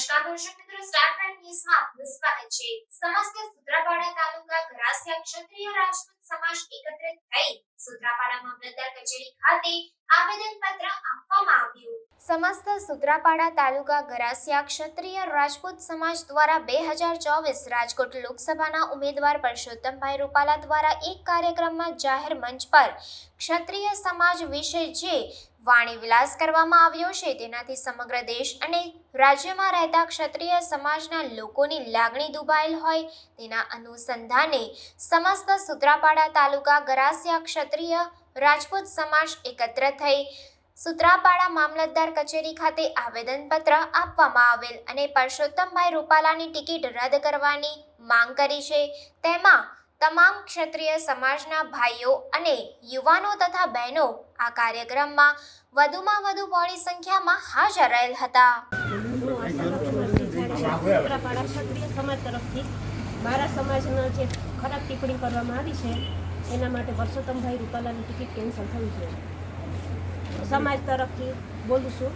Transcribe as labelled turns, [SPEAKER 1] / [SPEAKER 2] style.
[SPEAKER 1] નમસ્કાર દર્શક મિત્રો સ્ટાર પ્રાઇમ ન્યૂઝમાં આપનું સ્વાગત છે. સમસ્ત સુત્રાપાડા તાલુકા ઘરાસિયા ક્ષત્રિય રાજપૂત સમાજ એકત્રિત થઈ સુત્રાપાડા મામલતદાર કચેરી ખાતે આવેદન પત્ર આપવામાં આવ્યું. સમસ્ત સુત્રાપાડા તાલુકા ગરાસિયા ક્ષત્રિય રાજપૂત સમાજ દ્વારા બે હજાર ચોવીસ રાજકોટ લોકસભાના ઉમેદવાર પરસોત્તમભાઈ રૂપાલા દ્વારા એક કાર્યક્રમમાં જાહેર મંચ પર ક્ષત્રિય સમાજ વિશે જે વાણી વિલાસ કરવામાં આવ્યો છે તેનાથી સમગ્ર દેશ અને રાજ્યમાં રહેતા ક્ષત્રિય સમાજના લોકોની લાગણી દુભાયેલ હોય તેના અનુસંધાને સમસ્ત સુત્રાપાડા તાલુકા ગરાસિયા ક્ષત્રિય રાજપૂત સમાજ એકત્ર થઈ સૂત્રાપાડા મામલતદાર કચેરી ખાતે આવેદનપત્ર આપવામાં આવેલ અને પરસોત્તમભાઈ રૂપાલાની ટિકિટ રદ કરવાની માંગ કરી છે. તેમાં તમામ ક્ષત્રિય સમાજના ભાઈઓ અને યુવાનો તથા બહેનો આ કાર્યક્રમમાં વધુમાં વધુ મોડી સંખ્યામાં હાજર રહેલ હતા.
[SPEAKER 2] તરફથી મારા સમાજના જે ખરાબ ટિપ્પણી કરવામાં આવી છે, એના માટે પરસોત્તમભાઈ રૂપાલાની ટિકિટ કેન્સલ થવી જોઈએ. સમાજ તરફથી બોલું છું.